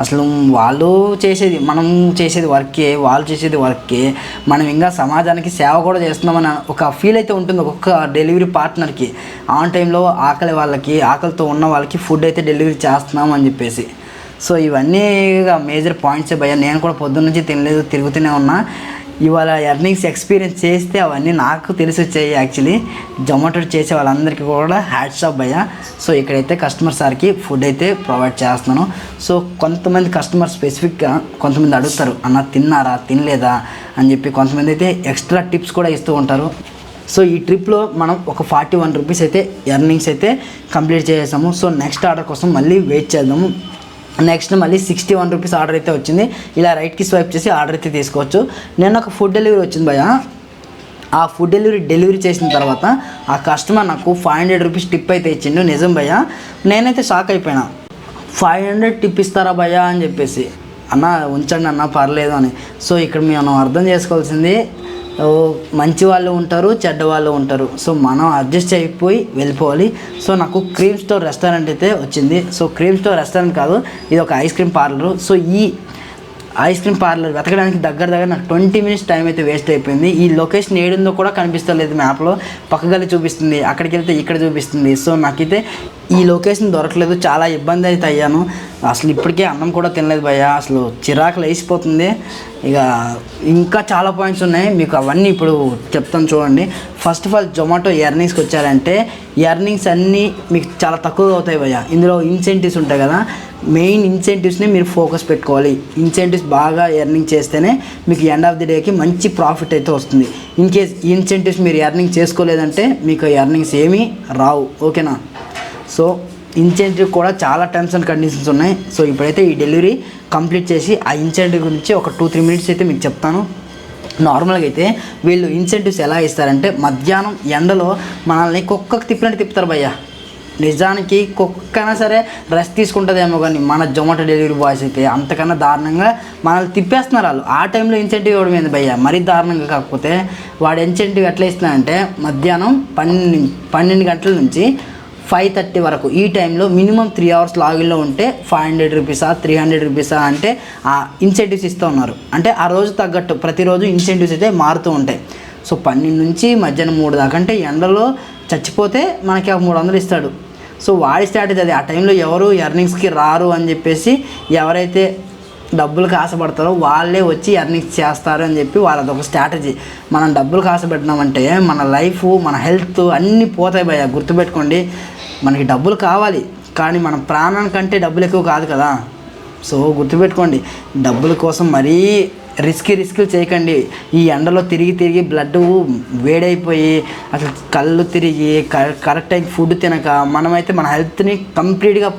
అసలు వాళ్ళు చేసేది మనం చేసేది వర్కే వాళ్ళు చేసేది వర్కే. మనం ఇంకా సమాజానికి సేవ కూడా చేస్తున్నామని ఒక ఫీల్ అయితే ఉంటుంది ఒక్కొక్క డెలివరీ పార్ట్నర్కి ఆన్ టైంలో ఆకలి వాళ్ళకి ఆకలితో ఉన్న వాళ్ళకి ఫుడ్ అయితే డెలివరీ చేస్తున్నాం అని చెప్పేసి. సో ఇవన్నీ మేజర్ పాయింట్సే భయ్యా. నేను కూడా పొద్దున్న నుంచి తినలేదు తిరుగుతూనే ఉన్నా. ఇవాళ ఎర్నింగ్స్ ఎక్స్పీరియన్స్ చేస్తే అవన్నీ నాకు తెలిసి వచ్చాయి యాక్చువల్లీ. జొమాటో చేసే వాళ్ళందరికీ కూడా హ్యాట్సాప్ ఆఫ్ భయ్య సో ఇక్కడైతే కస్టమర్ సార్కి ఫుడ్ అయితే ప్రొవైడ్ చేస్తున్నాను. సో కొంతమంది కస్టమర్ స్పెసిఫిక్గా కొంతమంది అడుగుతారు అన్న తిన్నారా తినలేదా? అని చెప్పి కొంతమంది అయితే ఎక్స్ట్రా టిప్స్ కూడా ఇస్తూ ఉంటారు. సో ఈ ట్రిప్లో మనం ఒక ఫార్టీ వన్ రూపీస్ అయితే ఎర్నింగ్స్ అయితే కంప్లీట్ చేసేసాము. సో నెక్స్ట్ ఆర్డర్ కోసం మళ్ళీ వెయిట్ చేద్దాము. నెక్స్ట్ మళ్ళీ సిక్స్టీ వన్ రూపీస్ ఆర్డర్ అయితే వచ్చింది. ఇలా రైట్కి స్వైప్ చేసి ఆర్డర్ అయితే తీసుకోవచ్చు. నేను ఒక ఫుడ్ డెలివరీ వచ్చింది భయ ఆ ఫుడ్ డెలివరీ డెలివరీ చేసిన తర్వాత ఆ కస్టమర్ నాకు ఫైవ్ హండ్రెడ్ రూపీస్ టిప్ అయితే ఇచ్చిండు. నిజం భయ నేనైతే షాక్ అయిపోయినా. ఫైవ్ హండ్రెడ్ టిప్ ఇస్తారా భయ్యా అని చెప్పేసి. అన్న ఉంచండి అన్న పర్లేదు అని. సో ఇక్కడ మనం అర్థం చేసుకోవాల్సింది మంచి వాళ్ళు ఉంటారు చెడ్డ వాళ్ళు ఉంటారు. సో మనం అడ్జస్ట్ అయిపోయి వెళ్ళిపోవాలి. సో నాకు క్రీమ్ స్టోర్ రెస్టారెంట్ అయితే వచ్చింది. సో క్రీమ్ స్టోర్ రెస్టారెంట్ కాదు ఇది ఒక ఐస్ క్రీమ్ పార్లర్. సో ఈ ఐస్ క్రీమ్ పార్లర్ వెతకడానికి దగ్గర దగ్గర నాకు ట్వంటీ మినిట్స్ టైం అయితే వేస్ట్ అయిపోయింది. ఈ లొకేషన్ ఏడుందో కూడా కనిపిస్తలేదు మ్యాప్లో. పక్కగలి చూపిస్తుంది అక్కడికి వెళ్తే ఇక్కడ చూపిస్తుంది. సో నాకైతే ఈ లొకేషన్ దొరకలేదు. చాలా ఇబ్బంది అయితే అయ్యాను. అసలు ఇప్పటికే అన్నం కూడా తినలేదు భయ్య. అసలు చిరాకులు వేసిపోతుంది. ఇక ఇంకా చాలా పాయింట్స్ ఉన్నాయి. మీకు అవన్నీ ఇప్పుడు చెప్తాను చూడండి. ఫస్ట్ ఆఫ్ ఆల్ జొమాటో ఎర్నింగ్స్కి వచ్చారంటే ఎర్నింగ్స్ అన్నీ మీకు చాలా తక్కువగా అవుతాయి భయ్య. ఇందులో ఇన్సెంటివ్స్ ఉంటాయి కదా. మెయిన్ ఇన్సెంటివ్స్ని మీరు ఫోకస్ పెట్టుకోవాలి. ఇన్సెంటివ్స్ బాగా ఎర్నింగ్ చేస్తేనే మీకు ఎండ్ ఆఫ్ ది డేకి మంచి ప్రాఫిట్ అయితే వస్తుంది. ఇన్ కేస్ ఇన్సెంటివ్స్ మీరు ఎర్నింగ్ చేసుకోలేదంటే మీకు ఎర్నింగ్స్ ఏమీ రావు. ఓకేనా సో ఇన్సెంటివ్ కూడా చాలా టర్మ్స్ అండ్ కండిషన్స్ ఉన్నాయి. సో ఇప్పుడైతే ఈ డెలివరీ కంప్లీట్ చేసి ఆ ఇన్సిడెంట్ గురించి ఒక టూ త్రీ మినిట్స్ అయితే మీకు చెప్తాను. నార్మల్గా అయితే వీళ్ళు ఇన్సెంటివ్స్ ఎలా ఇస్తారంటే మధ్యాహ్నం ఎండలో మనల్ని కుక్కకు తిప్పినట్టు తిప్పుతారు భయ్య. నిజానికి కుక్కైనా సరే రెస్ట్ తీసుకుంటుందేమో కానీ మన జొమాటో డెలివరీ బాయ్స్ అయితే అంతకన్నా దారుణంగా మనల్ని తిప్పేస్తున్నారు వాళ్ళు. ఆ టైంలో ఇన్సెంటివ్ ఇవ్వడం ఏంది భయ్య? మరీ దారుణంగా కాకపోతే వాడు ఇన్సెంటివ్ ఎట్లా ఇస్తున్నాడంటే మధ్యాహ్నం పన్నెండు పన్నెండు గంటల నుంచి ఫైవ్ థర్టీ వరకు. ఈ టైంలో మినిమం త్రీ అవర్స్ లాగిన్లో ఉంటే ఫైవ్ హండ్రెడ్ రూపీసా త్రీ హండ్రెడ్ రూపీసా అంటే ఆ ఇన్సెంటివ్స్ ఇస్తూ ఉన్నారు. అంటే ఆ రోజు తగ్గట్టు ప్రతిరోజు ఇన్సెంటివ్స్ అయితే మారుతూ ఉంటాయి. సో పన్నెండు నుంచి మధ్యాహ్నం మూడు దాకా అంటే ఎండలో చచ్చిపోతే మనకి ఆ మూడు వందలు ఇస్తాడు. సో వాడి స్ట్రాటజీ అది. ఆ టైంలో ఎవరు ఎర్నింగ్స్కి రారు అని చెప్పేసి ఎవరైతే డబ్బులకు ఆశపడతారో వాళ్ళే వచ్చి ఎర్నింగ్స్ చేస్తారు అని చెప్పి వాళ్ళది ఒక స్ట్రాటజీ. మనం డబ్బులకు ఆశపెట్టినామంటే మన లైఫ్ మన హెల్త్ అన్నీ పోతాయి భయ గుర్తుపెట్టుకోండి. మనకి డబ్బులు కావాలి కానీ మన ప్రాణానికంటే డబ్బులు ఎక్కువ కాదు కదా. సో గుర్తుపెట్టుకోండి డబ్బుల కోసం మరీ రిస్క్ రిస్కులు చేయకండి. ఈ ఎండలో తిరిగి తిరిగి బ్లడ్ వేడైపోయి అసలు కళ్ళు తిరిగి క- కరెక్ట్ టైం ఫుడ్ తినక మనమైతే మన హెల్త్ని కంప్లీట్గా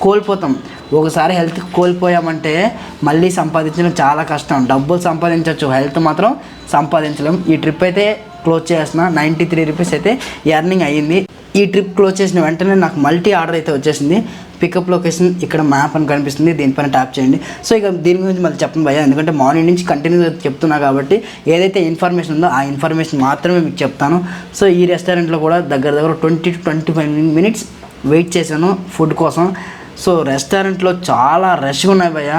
కోల్పోతాం. ఒకసారి హెల్త్ కోల్పోయామంటే మళ్ళీ సంపాదించడం చాలా కష్టం. డబ్బులు సంపాదించవచ్చు హెల్త్ మాత్రం సంపాదించలేం. ఈ ట్రిప్ అయితే క్లోజ్ చేసిన నైంటీ త్రీ రూపీస్ అయితే ఎర్నింగ్ అయ్యింది ఈ ట్రిప్ క్లోజ్ చేసిన వెంటనే నాకు మల్టీ ఆర్డర్ అయితే వచ్చేసింది. పికప్ లొకేషన్ ఇక్కడ మ్యాప్ అని కనిపిస్తుంది. దీనిపైన ట్యాప్ చేయండి. సో ఇక దీని గురించి మళ్ళీ చెప్పను భయ్యా ఎందుకంటే మార్నింగ్ నుంచి కంటిన్యూగా చెప్తున్నా కాబట్టి ఏదైతే ఇన్ఫర్మేషన్ ఉందో ఆ ఇన్ఫర్మేషన్ మాత్రమే మీకు చెప్తాను. సో ఈ రెస్టారెంట్లో కూడా దగ్గర దగ్గర twenty to twenty five minutes wait చేశాను ఫుడ్ కోసం. సో రెస్టారెంట్లో చాలా రష్గా ఉన్నాయి భయ్య.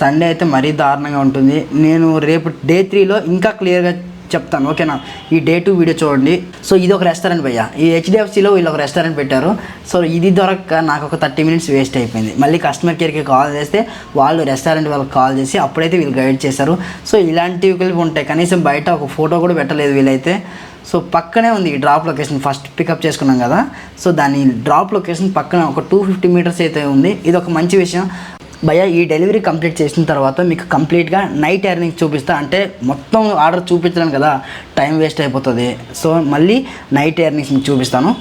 సండే అయితే మరీ దారుణంగా ఉంటుంది. నేను రేపు డే త్రీలో ఇంకా క్లియర్గా చెప్తాను ఓకేనా? ఈ డే టు వీడియో చూడండి. సో ఇది ఒక రెస్టారెంట్ భయ్య. ఈ హెచ్డిఎఫ్సిలో వీళ్ళు ఒక రెస్టారెంట్ పెట్టారు. సో ఇది దొరక్క నాకు ఒక థర్టీ మినిట్స్ వేస్ట్ అయిపోయింది. మళ్ళీ కస్టమర్ కేర్కి కాల్ చేస్తే వాళ్ళు రెస్టారెంట్ వాళ్ళకి కాల్ చేసి అప్పుడైతే వీళ్ళు గైడ్ చేశారు. సో ఇలాంటివి కలిపి ఉంటాయి. కనీసం బయట ఒక ఫోటో కూడా పెట్టలేదు వీళ్ళైతే. సో పక్కనే ఉంది ఈ డ్రాప్ లొకేషన్. ఫస్ట్ పికప్ చేసుకున్నాం కదా. సో దాని డ్రాప్ లొకేషన్ పక్కన ఒక టూ ఫిఫ్టీ మీటర్స్ అయితే ఉంది. ఇది ఒక మంచి విషయం. భయ ఈ డెలివరీ కంప్లీట్ చేసిన తర్వాత మీకు కంప్లీట్గా నైట్ ఎర్నింగ్ చూపిస్తా. అంటే మొత్తం ఆర్డర్ చూపించడం కదా టైం వేస్ట్ అయిపోతుంది. సో మళ్ళీ నైట్ ఎర్నింగ్స్ మీకు చూపిస్తాను.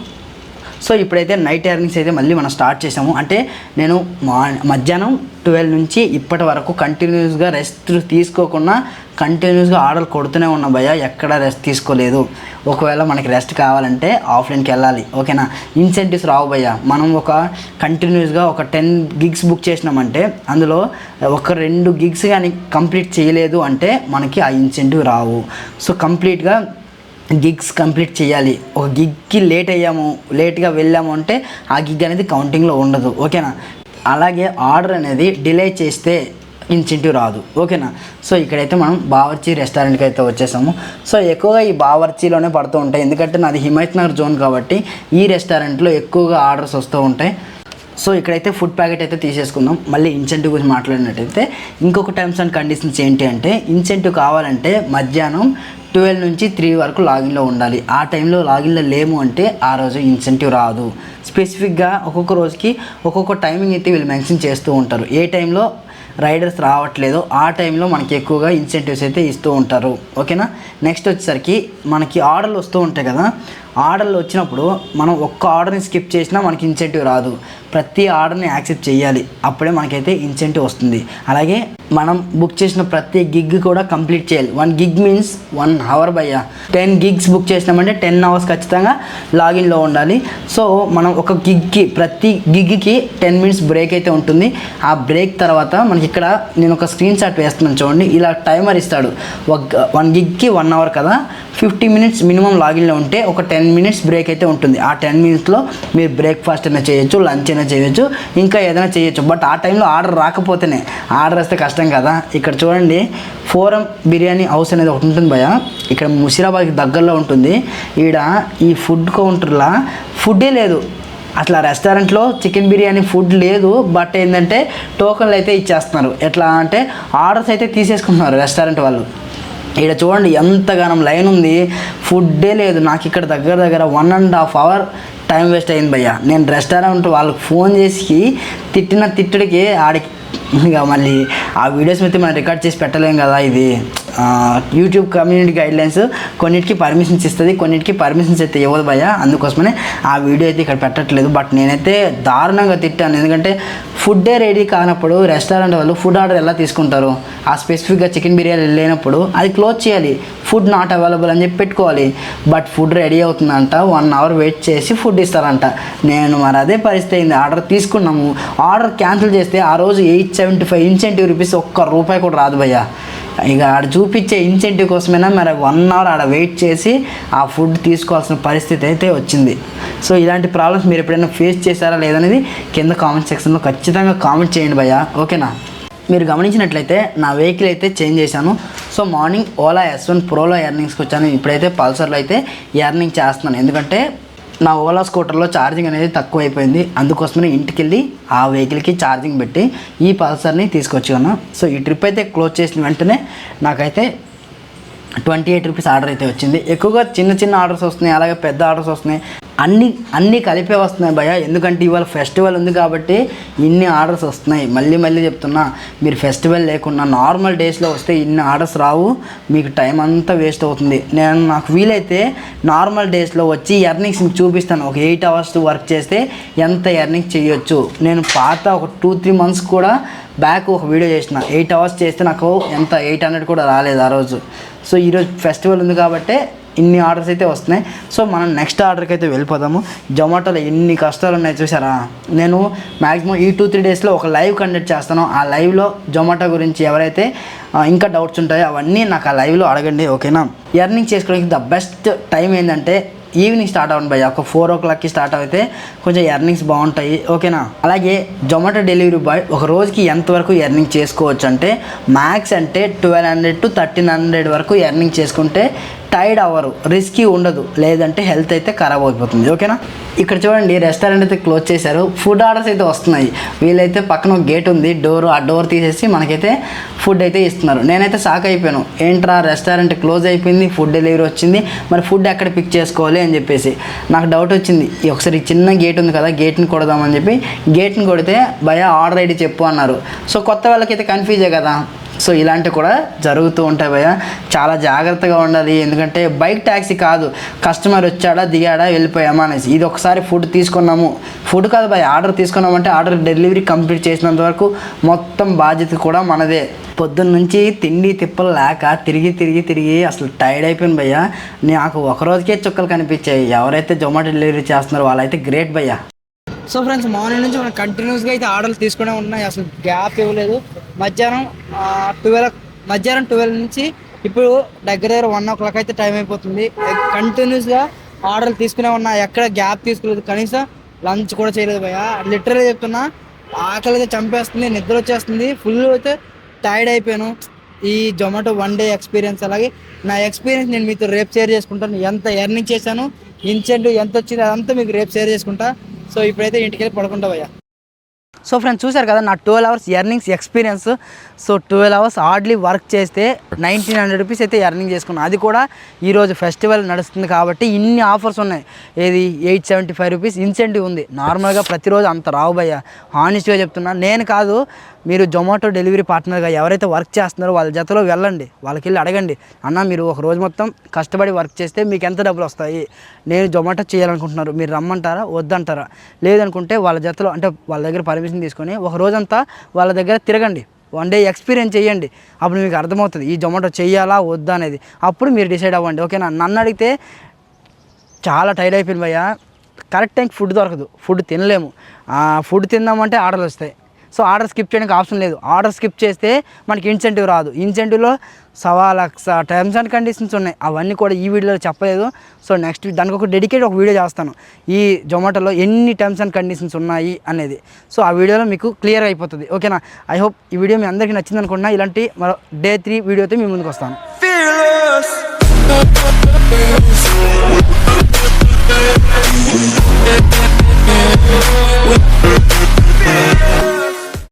సో ఇప్పుడైతే నైట్ ఎర్నింగ్స్ అయితే మళ్ళీ మనం స్టార్ట్ చేసాము. అంటే నేను మా మధ్యాహ్నం ట్వెల్వ్ నుంచి ఇప్పటి వరకు కంటిన్యూస్గా రెస్ట్ తీసుకోకుండా కంటిన్యూస్గా ఆర్డర్ కొడుతూనే ఉన్నా భయ ఎక్కడ రెస్ట్ తీసుకోలేదు. ఒకవేళ మనకి రెస్ట్ కావాలంటే ఆఫ్లైన్కి వెళ్ళాలి. ఓకేనా? ఇన్సెంటివ్స్ రావు భయ్య. మనం ఒక కంటిన్యూస్గా ఒక టెన్ గిగ్స్ బుక్ చేసినామంటే అందులో ఒక రెండు గిగ్స్ కానీ కంప్లీట్ చేయలేదు అంటే మనకి ఆ ఇన్సెంటివ్ రావు. సో కంప్లీట్గా గిగ్స్ కంప్లీట్ చేయాలి. ఒక గిగ్కి లేట్ అయ్యాము లేట్గా వెళ్ళాము అంటే ఆ గిగ్ అనేది కౌంటింగ్లో ఉండదు. ఓకేనా? అలాగే ఆర్డర్ అనేది డిలే చేస్తే ఇన్సెంటివ్ రాదు. ఓకేనా? సో ఇక్కడైతే మనం బావర్చి రెస్టారెంట్కి అయితే వచ్చేసాము. సో ఎక్కువగా ఈ బావర్చిలోనే పడుతూ ఉంటాయి. ఎందుకంటే నాది హిమాయత్ నగర్ జోన్ కాబట్టి ఈ రెస్టారెంట్లో ఎక్కువగా ఆర్డర్స్ వస్తూ ఉంటాయి. సో ఇక్కడైతే ఫుడ్ ప్యాకెట్ అయితే తీసేసుకుందాం. మళ్ళీ ఇన్సెంటివ్ గురించి మాట్లాడినట్టయితే ఇంకొక టర్మ్స్ అండ్ కండిషన్స్ ఏంటి అంటే ఇన్సెంటివ్ కావాలంటే మధ్యాహ్నం ట్వెల్వ్ నుంచి త్రీ వరకు లాగిన్లో ఉండాలి. ఆ టైంలో లాగిన్లో లేము అంటే ఆ రోజు ఇన్సెంటివ్ రాదు. స్పెసిఫిక్గా ఒక్కొక్క రోజుకి ఒక్కొక్క టైమింగ్ అయితే వీళ్ళు మెన్షన్ చేస్తూ ఉంటారు. ఏ టైంలో రైడర్స్ రావట్లేదో ఆ టైంలో మనకి ఎక్కువగా ఇన్సెంటివ్స్ అయితే ఇస్తూ ఉంటారు. ఓకేనా నెక్స్ట్ వచ్చేసరికి మనకి ఆర్డర్లు వస్తూ ఉంటాయి కదా. ఆర్డర్లు వచ్చినప్పుడు మనం ఒక్క ఆర్డర్ని స్కిప్ చేసినా మనకి ఇన్సెంటివ్ రాదు. ప్రతి ఆర్డర్ని యాక్సెప్ట్ చేయాలి. అప్పుడే మనకైతే ఇన్సెంటివ్ వస్తుంది. అలాగే మనం బుక్ చేసిన ప్రతి గిగ్ కూడా కంప్లీట్ చేయాలి. One gig means one hour Bayya ten gigs book చేసినామంటే టెన్ అవర్స్ ఖచ్చితంగా లాగిన్లో ఉండాలి. సో మనం ఒక గిగ్కి ప్రతి గిగ్కి టెన్ మినిట్స్ బ్రేక్ అయితే ఉంటుంది. ఆ బ్రేక్ తర్వాత మనకి ఇక్కడ నేను ఒక స్క్రీన్ షాట్ వేస్తున్నాను చూడండి. ఇలా టైమర్ ఇస్తాడు. ఒక వన్ గిగ్కి వన్ అవర్ కదా. ఫిఫ్టీ మినిట్స్ మినిమం లాగిన్లో ఉంటే ఒక టెన్ మినిట్స్ బ్రేక్ అయితే ఉంటుంది. ఆ టెన్ మినిట్స్లో మీరు బ్రేక్ఫాస్ట్ అయినా చేయొచ్చు లంచ్ అయినా చేయొచ్చు ఇంకా ఏదైనా చేయొచ్చు. బట్ ఆ టైంలో ఆర్డర్ రాకపోతేనే ఆర్డర్ వస్తే కష్టం కదా. ఇక్కడ చూడండి ఫోరం బిర్యానీ హౌస్ అనేది ఒకటి ఉంటుంది భయ ఇక్కడ ముషిరాబాద్కి దగ్గరలో ఉంటుంది. ఈడ ఈ ఫుడ్ కౌంటర్లో ఫుడ్డే లేదు. అట్లా రెస్టారెంట్లో చికెన్ బిర్యానీ ఫుడ్ లేదు. బట్ ఏంటంటే టోకన్లు అయితే ఇచ్చేస్తున్నారు. ఎట్లా అంటే ఆర్డర్స్ అయితే తీసేసుకుంటున్నారు రెస్టారెంట్ వాళ్ళు. ఇక్కడ చూడండి ఎంతగానం లైన్ ఉంది. ఫుడ్డే లేదు. నాకు ఇక్కడ దగ్గర దగ్గర one and half hour time waste అయింది భయ్య. నేను రెస్టారెంట్ వాళ్ళకి ఫోన్ చేసి తిట్టిన తిట్టుడికి ఆడికి ఇక మళ్ళీ ఆ వీడియోస్ అయితే మనం రికార్డ్ చేసి పెట్టలేం కదా ఇది. యూట్యూబ్ కమ్యూనిటీ గైడ్లైన్స్ కొన్నిటికి పర్మిషన్స్ ఇస్తుంది కొన్నిటికి పర్మిషన్స్ అయితే ఇవ్వదు భయ అందుకోసమనే ఆ వీడియో అయితే ఇక్కడ పెట్టట్లేదు. బట్ నేనైతే దారుణంగా తిట్టాను. ఎందుకంటే ఫుడ్డే రెడీ కానప్పుడు రెస్టారెంట్ వాళ్ళు ఫుడ్ ఆర్డర్ ఎలా తీసుకుంటారు? ఆ స్పెసిఫిక్గా చికెన్ బిర్యానీ లేనప్పుడు అది క్లోజ్ చేయాలి. ఫుడ్ నాట్ అవైలబుల్ అని చెప్పి పెట్టుకోవాలి. బట్ ఫుడ్ రెడీ అవుతుందంట. వన్ అవర్ వెయిట్ చేసి ఫుడ్ ఇస్తారంట. నేను మరి అదే పరిస్థితి అయింది. ఆర్డర్ తీసుకున్నాము. ఆర్డర్ క్యాన్సిల్ చేస్తే ఆ రోజు eight seventy five incentive rupees ఒక్క రూపాయి కూడా రాదు భయ్యా. ఇక ఆడ చూపించే ఇన్సెంటివ్ కోసమైనా మరి వన్ అవర్ ఆడ వెయిట్ చేసి ఆ ఫుడ్ తీసుకోవాల్సిన పరిస్థితి అయితే వచ్చింది. సో ఇలాంటి ప్రాబ్లమ్స్ మీరు ఎప్పుడైనా ఫేస్ చేశారా లేదనేది కింద కామెంట్ సెక్షన్లో ఖచ్చితంగా కామెంట్ చేయండి భయ్యా. ఓకేనా మీరు గమనించినట్లయితే నా వెహికల్ అయితే చేంజ్ చేశాను. So morning Ola S one ప్రోలో ఎర్నింగ్స్కి వచ్చాను. ఇప్పుడైతే పల్సర్లో అయితే ఎర్నింగ్ చేస్తున్నాను. ఎందుకంటే నా ఓలా స్కూటర్లో ఛార్జింగ్ అనేది తక్కువ అయిపోయింది అందుకోసమే ఇంటికి వెళ్ళి ఆ వెహికల్కి ఛార్జింగ్ పెట్టి ఈ పల్సర్ని తీసుకొచ్చాను సో ఈ ట్రిప్ అయితే క్లోజ్ చేసిన వెంటనే నాకైతే ట్వంటీ ఎయిట్ రూపీస్ ఆర్డర్ అయితే వచ్చింది. ఎక్కువగా చిన్న చిన్న ఆర్డర్స్ వస్తున్నాయి అలాగే పెద్ద ఆర్డర్స్ వస్తున్నాయి. అన్ని అన్నీ కలిపే వస్తున్నాయి భయ ఎందుకంటే ఇవాళ ఫెస్టివల్ ఉంది కాబట్టి ఇన్ని ఆర్డర్స్ వస్తున్నాయి. మళ్ళీ మళ్ళీ చెప్తున్నా మీరు ఫెస్టివల్ లేకుండా నార్మల్ డేస్లో వస్తే ఇన్ని ఆర్డర్స్ రావు. మీకు టైం అంతా వేస్ట్ అవుతుంది. నేను నాకు వీలైతే నార్మల్ డేస్లో వచ్చి ఎర్నింగ్స్ మీకు చూపిస్తాను. ఒక ఎయిట్ అవర్స్ వర్క్ చేస్తే ఎంత ఎర్నింగ్ చేయొచ్చు. నేను పాత ఒక టూ త్రీ మంత్స్ కూడా బ్యాక్ ఒక వీడియో చేసిన. ఎయిట్ అవర్స్ చేస్తే నాకు ఎంత ఎయిట్ హండ్రెడ్ కూడా రాలేదు ఆ రోజు. సో ఈరోజు ఫెస్టివల్ ఉంది కాబట్టి ఇన్ని ఆర్డర్స్ అయితే వస్తున్నాయి. సో మనం నెక్స్ట్ ఆర్డర్కి అయితే వెళ్ళిపోదాము. జొమాటోలో ఎన్ని కష్టాలు ఉన్నాయి చూసారా? నేను మ్యాక్సిమం ఈ టూ త్రీ డేస్లో ఒక లైవ్ కండక్ట్ చేస్తాను. ఆ లైవ్లో జొమాటో గురించి ఎవరైతే ఇంకా డౌట్స్ ఉంటాయో అవన్నీ నాకు ఆ లైవ్లో అడగండి ఓకేనా? ఎర్నింగ్ చేసుకోవడానికి ద బెస్ట్ టైం ఏంటంటే ఈవినింగ్ స్టార్ట్ అవ్వండి భయ్య. ఒక ఫోర్ ఓ క్లాక్కి స్టార్ట్ అయితే కొంచెం ఎర్నింగ్స్ బాగుంటాయి. ఓకేనా? అలాగే జొమాటో డెలివరీ బాయ్ ఒక రోజుకి ఎంతవరకు ఎర్నింగ్ చేసుకోవచ్చు అంటే మ్యాక్స్ అంటే twelve hundred to thirteen hundred వరకు ఎర్నింగ్ చేసుకుంటే టైర్డ్ అవ్వరు రిస్కీ ఉండదు. లేదంటే హెల్త్ అయితే ఖరాబ్ అయిపోతుంది. ఓకేనా? ఇక్కడ చూడండి రెస్టారెంట్ అయితే క్లోజ్ చేశారు. ఫుడ్ ఆర్డర్స్ అయితే వస్తున్నాయి. వీళ్ళైతే పక్కన ఒక గేట్ ఉంది డోర్ ఆ డోర్ తీసేసి మనకైతే ఫుడ్ అయితే ఇస్తున్నారు. నేనైతే షాక్ అయిపోయాను. ఏంట్రా రెస్టారెంట్ క్లోజ్ అయిపోయింది ఫుడ్ డెలివరీ వచ్చింది మరి ఫుడ్ ఎక్కడ పిక్ చేసుకోవాలి అని చెప్పేసి. నాకు డౌట్ వచ్చింది. ఒకసారి చిన్న గేట్ ఉంది కదా గేట్ని కొడదామని చెప్పి గేట్ని కొడితే భయ ఆర్డర్ ఐడి చెప్పు అన్నారు. సో కొత్త వాళ్ళకైతే కన్ఫ్యూజే కదా. సో ఇలాంటివి కూడా జరుగుతూ ఉంటాయి భయ చాలా జాగ్రత్తగా ఉండాలి. ఎందుకంటే బైక్ ట్యాక్సీ కాదు. కస్టమర్ వచ్చాడా దిగాడా వెళ్ళిపోయామా అనేసి. ఇది ఒకసారి ఫుడ్ తీసుకున్నాము. ఫుడ్ కాదు భయ ఆర్డర్ తీసుకున్నామంటే ఆర్డర్ డెలివరీ కంప్లీట్ చేసినంత వరకు మొత్తం బాధ్యత కూడా మనదే. పొద్దున్న నుంచి తిండి తిప్పలు లేక తిరిగి తిరిగి తిరిగి అసలు టైర్డ్ అయిపోయింది భయ్య. నాకు ఒక రోజుకే చుక్కలు కనిపించాయి. ఎవరైతే జొమాటో డెలివరీ చేస్తున్నారో వాళ్ళైతే గ్రేట్ భయ్య. సో ఫ్రెండ్స్ మార్నింగ్ నుంచి మనం కంటిన్యూస్గా అయితే ఆర్డర్లు తీసుకునే ఉన్నాయి. అసలు గ్యాప్ ఇవ్వలేదు. మధ్యాహ్నం ట్వెల్వ్ మధ్యాహ్నం ట్వెల్వ్ నుంచి ఇప్పుడు దగ్గర దగ్గర వన్ ఓ క్లాక్ అయితే టైం అయిపోతుంది. కంటిన్యూస్గా ఆర్డర్లు తీసుకునే ఉన్నా ఎక్కడ గ్యాప్ తీసుకోలేదు. కనీసం లంచ్ కూడా చేయలేదు భయ లిటరల్గా చెప్తున్నా ఆకలి అయితే చంపేస్తుంది నిద్ర వచ్చేస్తుంది. ఫుల్ అయితే టైర్డ్ అయిపోయాను. ఈ జొమాటో వన్ డే ఎక్స్పీరియన్స్ అలాగే నా ఎక్స్పీరియన్స్ నేను మీతో రేపు షేర్ చేసుకుంటాను. ఎంత ఎర్నింగ్ చేశాను ఇన్సెంటివ్ ఎంత వచ్చింది అదంతా మీకు రేపు షేర్ చేసుకుంటా. సో ఇప్పుడైతే ఇంటికి వెళ్ళి పడుకుంటా సో ఫ్రెండ్స్ చూసారు కదా నా twelve hours earnings experience. So twelve hours hardly work చేస్తే నైన్టీన్ హండ్రెడ్ రూపీస్ అయితే ఎర్నింగ్ చేసుకున్నాను అది కూడా ఈరోజు ఫెస్టివల్ నడుస్తుంది కాబట్టి ఇన్ని ఆఫర్స్ ఉన్నాయి. ఏది eight seventy five rupees incentive ఉంది. నార్మల్గా ప్రతిరోజు అంత రావు భయ్య. హానెస్ట్గా చెప్తున్నా. నేను కాదు మీరు జొమాటో డెలివరీ పార్ట్నర్గా ఎవరైతే వర్క్ చేస్తున్నారో వాళ్ళ జతలో వెళ్ళండి. వాళ్ళకి వెళ్ళి అడగండి. అన్న మీరు ఒక రోజు మొత్తం కష్టపడి వర్క్ చేస్తే మీకు ఎంత డబ్బులు వస్తాయి? నేను జొమాటో చేయాలనుకుంటున్నారు. మీరు రమ్మంటారా? వద్దంటారా? లేదనుకుంటే వాళ్ళ జతలో అంటే వాళ్ళ దగ్గర పర్మిషన్ తీసుకొని ఒక రోజంతా వాళ్ళ దగ్గర తిరగండి. వన్ డే ఎక్స్పీరియన్స్ చేయండి. అప్పుడు మీకు అర్థమవుతుంది. ఈ జొమాటో చేయాలా? వద్దా? అనేది. అప్పుడు మీరు డిసైడ్ అవ్వండి. ఓకేనా? నన్ను అడిగితే చాలా టైర్డ్ అయిపోయింది భయ్యా. కరెక్ట్ టైంకి ఫుడ్ దొరకదు. ఫుడ్ తినలేము. ఆ ఫుడ్ తిందామంటే ఆర్డర్లు వస్తాయి. సో ఆర్డర్ స్కిప్ చేయడానికి ఆప్షన్ లేదు. ఆర్డర్ స్కిప్ చేస్తే మనకి ఇన్సెంటివ్ రాదు. ఇన్సెంటివ్లో సవా లక్ష టర్మ్స్ అండ్ కండిషన్స్ ఉన్నాయి. అవన్నీ కూడా ఈ వీడియోలో చెప్పలేదు. సో నెక్స్ట్ దానికి ఒక డెడికేట్ ఒక వీడియో చేస్తాను. ఈ జొమాటోలో ఎన్ని టర్మ్స్ అండ్ కండిషన్స్ ఉన్నాయి అనేది. సో ఆ వీడియోలో మీకు క్లియర్ అయిపోతుంది. ఓకేనా? ఐ హోప్ ఈ వీడియో మీ అందరికీ నచ్చింది అనుకుంటున్నా. ఇలాంటి మరో డే త్రీ వీడియోతో మీ ముందుకు వస్తాను. Fearless.